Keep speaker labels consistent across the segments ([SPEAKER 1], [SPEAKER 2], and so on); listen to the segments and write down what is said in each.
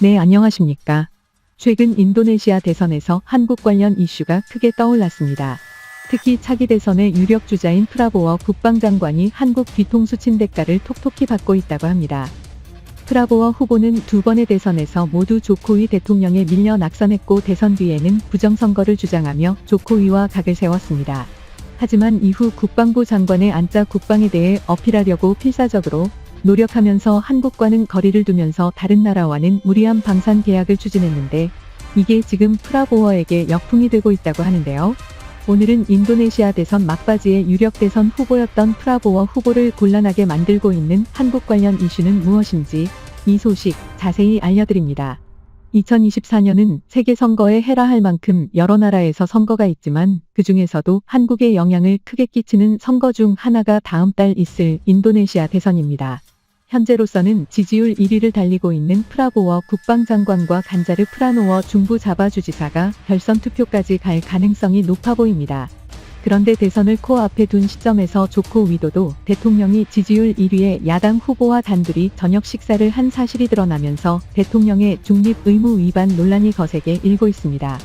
[SPEAKER 1] 네, 안녕하십니까. 최근 인도네시아 대선에서 한국 관련 이슈가 크게 떠올랐습니다. 특히 차기 대선의 유력 주자인 프라보워 국방장관이 한국 뒤통수 친 대가를 톡톡히 받고 있다고 합니다. 프라보워 후보는 두 번의 대선에서 모두 조코위 대통령에 밀려 낙선했고 대선 뒤에는 부정선거를 주장하며 조코위와 각을 세웠습니다. 하지만 이후 국방부 장관의 안짜 국방에 대해 어필하려고 필사적으로 노력하면서 한국과는 거리를 두면서 다른 나라와는 무리한 방산 계약을 추진했는데 이게 지금 프라보어에게 역풍이 되고 있다고 하는데요. 오늘은 인도네시아 대선 막바지의 유력 대선 후보였던 프라보어 후보를 곤란하게 만들고 있는 한국 관련 이슈는 무엇인지 이 소식 자세히 알려드립니다. 2024년은 세계 선거에 해라 할 만큼 여러 나라에서 선거가 있지만 그 중에서도 한국에 영향을 크게 끼치는 선거 중 하나가 다음 달 있을 인도네시아 대선입니다. 현재로서는 지지율 1위를 달리고 있는 프라보워 국방장관과 간자르 프라노워 중부 자바주지사가 결선 투표까지 갈 가능성이 높아 보입니다. 그런데 대선을 코앞에 둔 시점에서 조코 위도도 대통령이 지지율 1위의 야당 후보와 단둘이 저녁 식사를 한 사실이 드러나면서 대통령의 중립 의무 위반 논란이 거세게 일고 있습니다.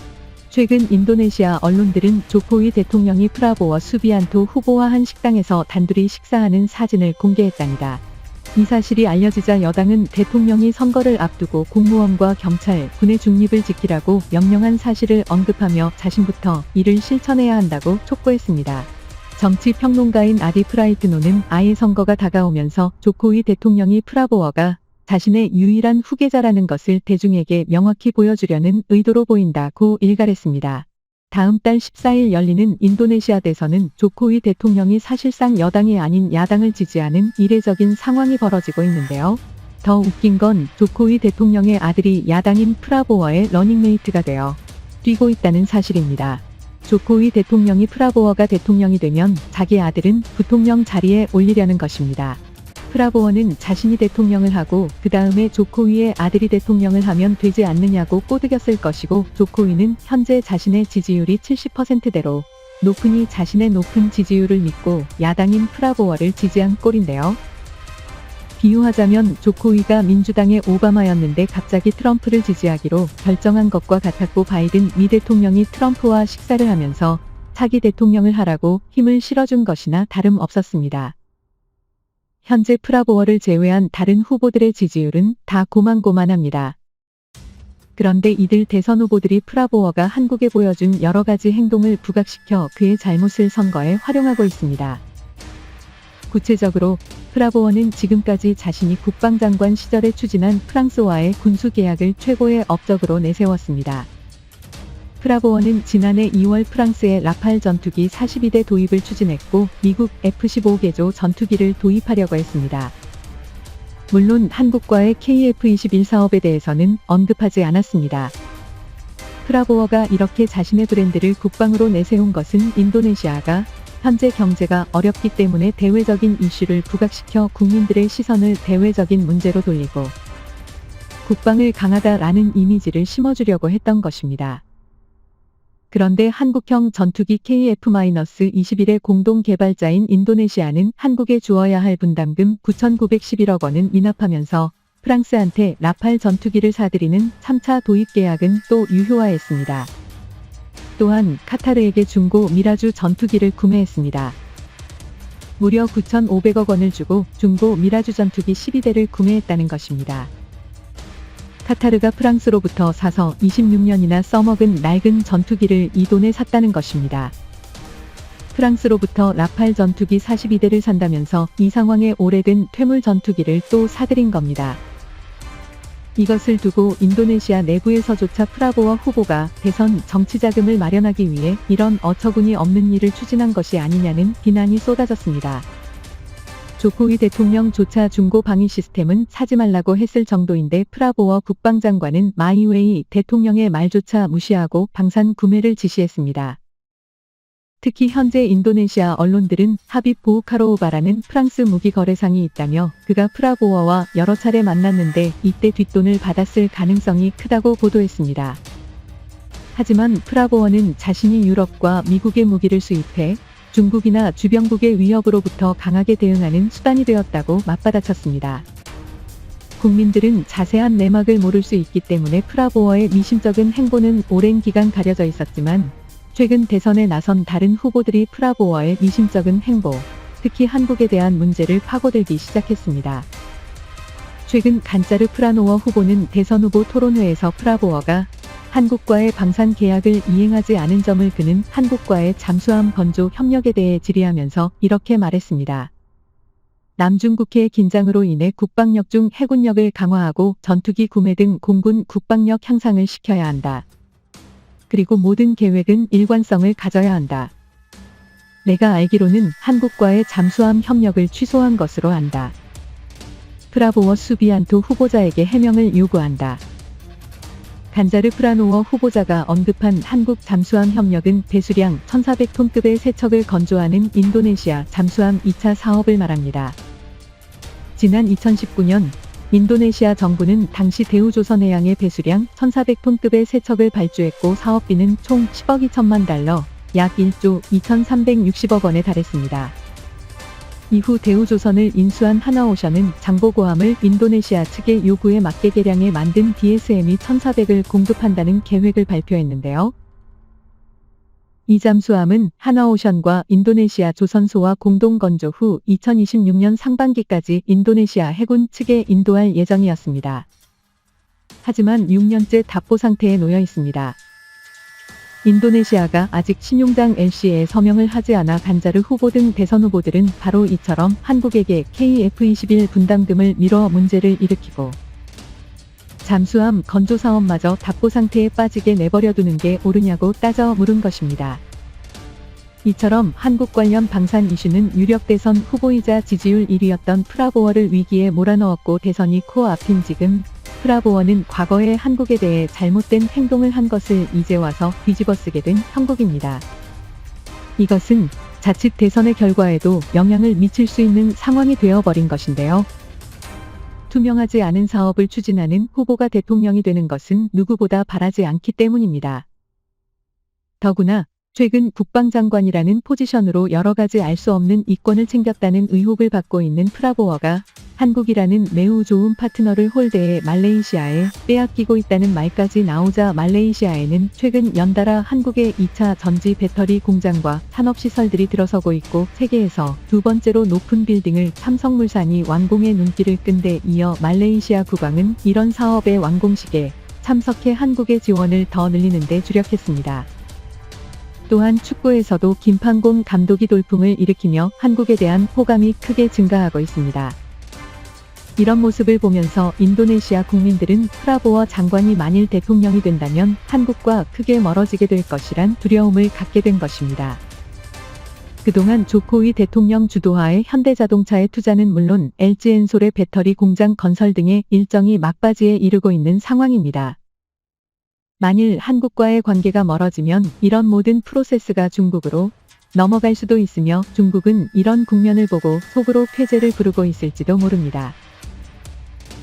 [SPEAKER 1] 최근 인도네시아 언론들은 조코위 대통령이 프라보워 수비안토 후보와 한 식당에서 단둘이 식사하는 사진을 공개했답니다. 이 사실이 알려지자 여당은 대통령이 선거를 앞두고 공무원과 경찰, 군의 중립을 지키라고 명령한 사실을 언급하며 자신부터 이를 실천해야 한다고 촉구했습니다. 정치 평론가인 아디 프라이트노는 아예 선거가 다가오면서 조코위 대통령이 프라보어가 자신의 유일한 후계자라는 것을 대중에게 명확히 보여주려는 의도로 보인다고 일갈했습니다. 다음 달 14일 열리는 인도네시아 대선은 조코위 대통령이 사실상 여당이 아닌 야당을 지지하는 이례적인 상황이 벌어지고 있는데요. 더 웃긴 건 조코위 대통령의 아들이 야당인 프라보어의 러닝메이트가 되어 뛰고 있다는 사실입니다. 조코위 대통령이 프라보어가 대통령이 되면 자기 아들은 부통령 자리에 올리려는 것입니다. 프라보어는 자신이 대통령을 하고 그 다음에 조코위의 아들이 대통령을 하면 되지 않느냐고 꼬드겼을 것이고 조코위는 현재 자신의 지지율이 70%대로 높으니 자신의 높은 지지율을 믿고 야당인 프라보어를 지지한 꼴인데요. 비유하자면 조코위가 민주당의 오바마였는데 갑자기 트럼프를 지지하기로 결정한 것과 같았고 바이든 미 대통령이 트럼프와 식사를 하면서 차기 대통령을 하라고 힘을 실어준 것이나 다름없었습니다. 현재 프라보어를 제외한 다른 후보들의 지지율은 다 고만고만합니다. 그런데 이들 대선 후보들이 프라보어가 한국에 보여준 여러 가지 행동을 부각시켜 그의 잘못을 선거에 활용하고 있습니다. 구체적으로 프라보어는 지금까지 자신이 국방장관 시절에 추진한 프랑스와의 군수 계약을 최고의 업적으로 내세웠습니다. 프라보어는 지난해 2월 프랑스의 라팔 전투기 42대 도입을 추진했고 미국 F-15 개조 전투기를 도입하려고 했습니다. 물론 한국과의 KF-21 사업에 대해서는 언급하지 않았습니다. 프라보어가 이렇게 자신의 브랜드를 국방으로 내세운 것은 인도네시아가 현재 경제가 어렵기 때문에 대외적인 이슈를 부각시켜 국민들의 시선을 대외적인 문제로 돌리고 국방을 강하다라는 이미지를 심어주려고 했던 것입니다. 그런데 한국형 전투기 KF-21의 공동 개발자인 인도네시아는 한국에 주어야 할 분담금 9,911억 원은 미납하면서 프랑스한테 라팔 전투기를 사들이는 3차 도입 계약은 또 유효화했습니다. 또한 카타르에게 중고 미라주 전투기를 구매했습니다. 무려 9,500억 원을 주고 중고 미라주 전투기 12대를 구매했다는 것입니다. 카타르가 프랑스로부터 사서 26년이나 써먹은 낡은 전투기를 이 돈에 샀다는 것입니다. 프랑스로부터 라팔 전투기 42대를 산다면서 이 상황에 오래된 퇴물 전투기를 또 사들인 겁니다. 이것을 두고 인도네시아 내부에서조차 프라보어 후보가 대선 정치 자금을 마련하기 위해 이런 어처구니 없는 일을 추진한 것이 아니냐는 비난이 쏟아졌습니다. 조코위 대통령조차 중고 방위 시스템은 사지 말라고 했을 정도인데 프라보어 국방장관은 마이웨이 대통령의 말조차 무시하고 방산 구매를 지시했습니다. 특히 현재 인도네시아 언론들은 하빕 보우카로우바라는 프랑스 무기 거래상이 있다며 그가 프라보어와 여러 차례 만났는데 이때 뒷돈을 받았을 가능성이 크다고 보도했습니다. 하지만 프라보어는 자신이 유럽과 미국의 무기를 수입해 중국이나 주변국의 위협으로부터 강하게 대응하는 수단이 되었다고 맞받아쳤습니다. 국민들은 자세한 내막을 모를 수 있기 때문에 프라보어의 미심쩍은 행보는 오랜 기간 가려져 있었지만 최근 대선에 나선 다른 후보들이 프라보어의 미심쩍은 행보, 특히 한국에 대한 문제를 파고들기 시작했습니다. 최근 간짜르 프라노워 후보는 대선 후보 토론회에서 프라보어가 한국과의 방산 계약을 이행하지 않은 점을 그는 한국과의 잠수함 건조 협력에 대해 질의하면서 이렇게 말했습니다. 남중국해 긴장으로 인해 국방력 중 해군력을 강화하고 전투기 구매 등 공군 국방력 향상을 시켜야 한다. 그리고 모든 계획은 일관성을 가져야 한다. 내가 알기로는 한국과의 잠수함 협력을 취소한 것으로 안다. 프라보워 수비안토 후보자에게 해명을 요구한다. 간자르 프라노워 후보자가 언급한 한국 잠수함 협력은 배수량 1,400톤급의 세척을 건조하는 인도네시아 잠수함 2차 사업을 말합니다. 지난 2019년 인도네시아 정부는 당시 대우조선해양의 배수량 1,400톤급의 세척을 발주했고 사업비는 총 10억 2천만 달러, 약 1조 2,360억 원에 달했습니다. 이후 대우조선을 인수한 하나오션은 장보고함을 인도네시아 측의 요구에 맞게 개량해 만든 DSM이 1,400을 공급한다는 계획을 발표했는데요. 이 잠수함은 하나오션과 인도네시아 조선소와 공동 건조 후 2026년 상반기까지 인도네시아 해군 측에 인도할 예정이었습니다. 하지만 6년째 답보 상태에 놓여 있습니다. 인도네시아가 아직 신용장 LC에 서명을 하지 않아 간자르 후보 등 대선 후보들은 바로 이처럼 한국에게 KF-21 분담금을 미뤄 문제를 일으키고 잠수함 건조 사업마저 답보 상태에 빠지게 내버려 두는 게 옳으냐고 따져 물은 것입니다. 이처럼 한국 관련 방산 이슈는 유력 대선 후보이자 지지율 1위였던 프라보어를 위기에 몰아넣었고 대선이 코앞인 지금 프라보어는 과거에 한국에 대해 잘못된 행동을 한 것을 이제 와서 뒤집어쓰게 된 형국입니다. 이것은 자칫 대선의 결과에도 영향을 미칠 수 있는 상황이 되어버린 것인데요. 투명하지 않은 사업을 추진하는 후보가 대통령이 되는 것은 누구보다 바라지 않기 때문입니다. 더구나 최근 국방장관이라는 포지션으로 여러 가지 알 수 없는 이권을 챙겼다는 의혹을 받고 있는 프라보어가 한국이라는 매우 좋은 파트너를 홀대해 말레이시아에 빼앗기고 있다는 말까지 나오자 말레이시아에는 최근 연달아 한국의 2차 전지 배터리 공장과 산업시설들이 들어서고 있고 세계에서 두 번째로 높은 빌딩을 삼성물산이 완공해 눈길을 끈데 이어 말레이시아 국왕은 이런 사업의 완공식에 참석해 한국의 지원을 더 늘리는 데 주력했습니다. 또한 축구에서도 김판공 감독이 돌풍을 일으키며 한국에 대한 호감이 크게 증가하고 있습니다. 이런 모습을 보면서 인도네시아 국민들은 프라보어 장관이 만일 대통령이 된다면 한국과 크게 멀어지게 될 것이란 두려움을 갖게 된 것입니다. 그동안 조코위 대통령 주도하에 현대자동차의 투자는 물론 LG엔솔의 배터리 공장 건설 등의 일정이 막바지에 이르고 있는 상황입니다. 만일 한국과의 관계가 멀어지면 이런 모든 프로세스가 중국으로 넘어갈 수도 있으며 중국은 이런 국면을 보고 속으로 폐쇄를 부르고 있을지도 모릅니다.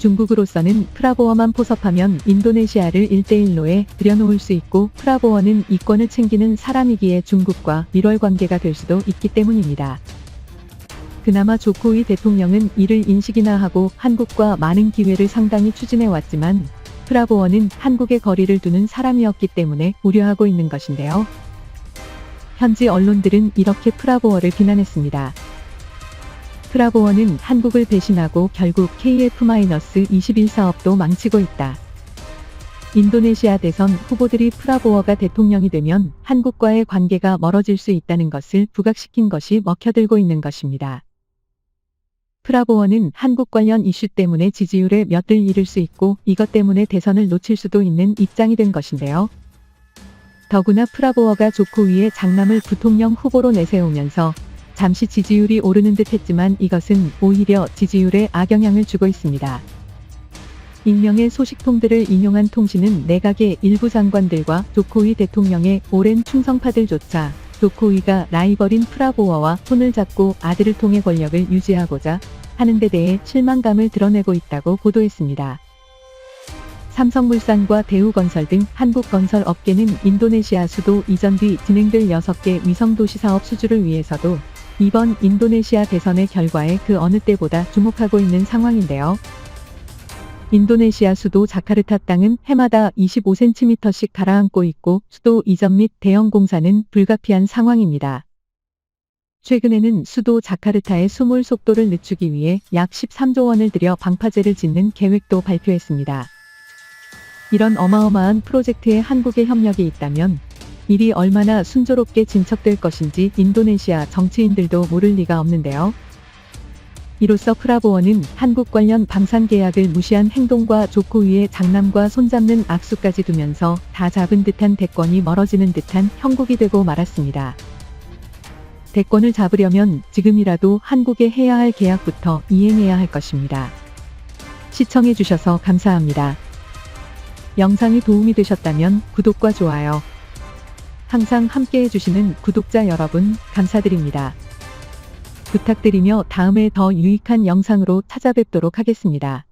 [SPEAKER 1] 중국으로서는 프라보어만 포섭하면 인도네시아를 1대1로에 들여놓을 수 있고 프라보어는 이권을 챙기는 사람이기에 중국과 밀월 관계가 될 수도 있기 때문입니다. 그나마 조코위 대통령은 이를 인식이나 하고 한국과 많은 기회를 상당히 추진해 왔지만 프라보어는 한국에 거리를 두는 사람이었기 때문에 우려하고 있는 것인데요. 현지 언론들은 이렇게 프라보어를 비난했습니다. 프라보어는 한국을 배신하고 결국 KF-21 사업도 망치고 있다. 인도네시아 대선 후보들이 프라보어가 대통령이 되면 한국과의 관계가 멀어질 수 있다는 것을 부각시킨 것이 먹혀들고 있는 것입니다. 프라보어는 한국 관련 이슈 때문에 지지율에 몇들 잃을 수 있고 이것 때문에 대선을 놓칠 수도 있는 입장이 된 것인데요. 더구나 프라보어가 조코위의 장남을 부통령 후보로 내세우면서 잠시 지지율이 오르는 듯 했지만 이것은 오히려 지지율에 악영향을 주고 있습니다. 익명의 소식통들을 인용한 통신은 내각의 일부 장관들과 조코위 대통령의 오랜 충성파들조차 조코위가 라이벌인 프라보어와 손을 잡고 아들을 통해 권력을 유지하고자 하는 데 대해 실망감을 드러내고 있다고 보도했습니다. 삼성물산과 대우건설 등 한국건설 업계는 인도네시아 수도 이전 뒤 진행될 6개 위성도시 사업 수주를 위해서도 이번 인도네시아 대선의 결과에 그 어느 때보다 주목하고 있는 상황인데요. 인도네시아 수도 자카르타 땅은 해마다 25cm씩 가라앉고 있고 수도 이전 및 대형 공사는 불가피한 상황입니다. 최근에는 수도 자카르타의 수몰 속도를 늦추기 위해 약 13조 원을 들여 방파제를 짓는 계획도 발표했습니다. 이런 어마어마한 프로젝트에 한국의 협력이 있다면 일이 얼마나 순조롭게 진척될 것인지 인도네시아 정치인들도 모를 리가 없는데요. 이로써 프라보어는 한국 관련 방산 계약을 무시한 행동과 조코위의 장남과 손잡는 악수까지 두면서 다 잡은 듯한 대권이 멀어지는 듯한 형국이 되고 말았습니다. 대권을 잡으려면 지금이라도 한국에 해야 할 계약부터 이행해야 할 것입니다. 시청해주셔서 감사합니다. 영상이 도움이 되셨다면 구독과 좋아요, 항상 함께 해주시는 구독자 여러분 감사드립니다. 부탁드리며 다음에 더 유익한 영상으로 찾아뵙도록 하겠습니다.